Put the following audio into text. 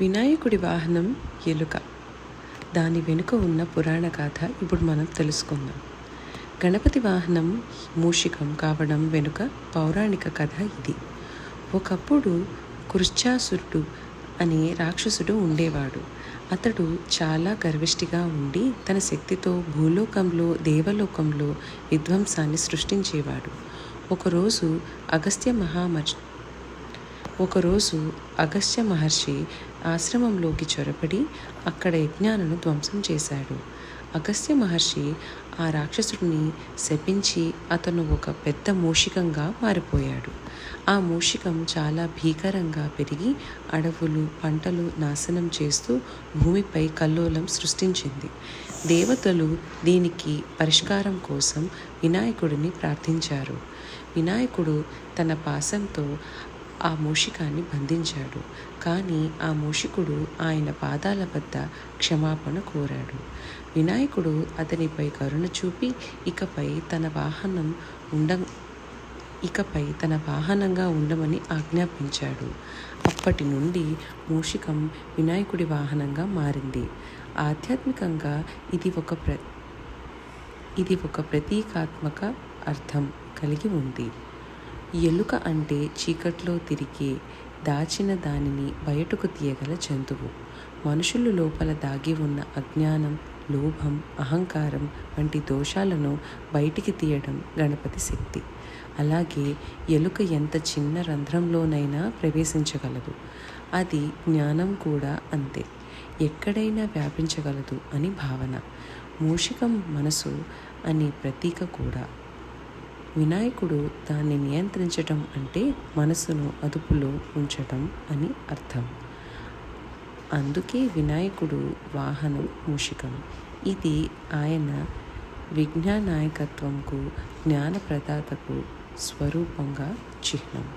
వినాయకుడి వాహనం ఎలుక. దాని వెనుక ఉన్న పురాణ గాథ ఇప్పుడు మనం తెలుసుకుందాం. గణపతి వాహనం మూషికం కావడం వెనుక పౌరాణిక కథ ఇది. ఒకప్పుడు కృశ్చాసురుడు అనే రాక్షసుడు ఉండేవాడు. అతడు చాలా గర్విష్టిగా ఉండి తన శక్తితో భూలోకంలో దేవలోకంలో విధ్వంసాన్ని సృష్టించేవాడు. ఒకరోజు అగస్త్య మహామర్ ఒకరోజు అగస్త్య మహర్షి ఆశ్రమంలోకి చొరబడి అక్కడ యజ్ఞాలను ధ్వంసం చేశాడు. అగస్త్య మహర్షి ఆ రాక్షసుడిని శపించి అతను ఒక పెద్ద మూషికంగా మారిపోయాడు. ఆ మూషికం చాలా భీకరంగా పెరిగి అడవులు పంటలు నాశనం చేస్తూ భూమిపై కల్లోలం సృష్టించింది. దేవతలు దీనికి పరిష్కారం కోసం వినాయకుడిని ప్రార్థించారు. వినాయకుడు తన పాశంతో ఆ మూషికాన్ని బంధించాడు. కానీ ఆ మూషికుడు ఆయన పాదాల వద్ద క్షమాపణ కోరాడు. వినాయకుడు అతనిపై కరుణ చూపి ఇకపై తన వాహనం ఉండ ఇకపై తన వాహనంగా ఉండమని ఆజ్ఞాపించాడు. అప్పటి నుండి మూషికం వినాయకుడి వాహనంగా మారింది. ఆధ్యాత్మికంగా ఇది ఒక ప్ర ఇది ఒక ప్రతీకాత్మక అర్థం కలిగి ఉంది. ఎలుక అంటే చీకట్లో తిరిగి దాచిన దానిని బయటకు తీయగల జంతువు. మనుషులు లోపల దాగి ఉన్న అజ్ఞానం లోభం అహంకారం వంటి దోషాలను బయటికి తీయడం గణపతి శక్తి. అలాగే ఎలుక ఎంత చిన్న రంధ్రంలోనైనా ప్రవేశించగలదు. అది జ్ఞానం కూడా అంతే. ఎక్కడైనా వ్యాపించగలదు అని భావన. మూషికం మనసు అనే ప్రతీక కూడా. వినాయకుడు దాన్ని నియంత్రించటం అంటే మనసును అదుపులో ఉంచటం అని అర్థం. అందుకే వినాయకుడు వాహనం మూషికం. ఇది ఆయన విజ్ఞానాయకత్వంకు జ్ఞానప్రదాతకు స్వరూపంగా చిహ్నం.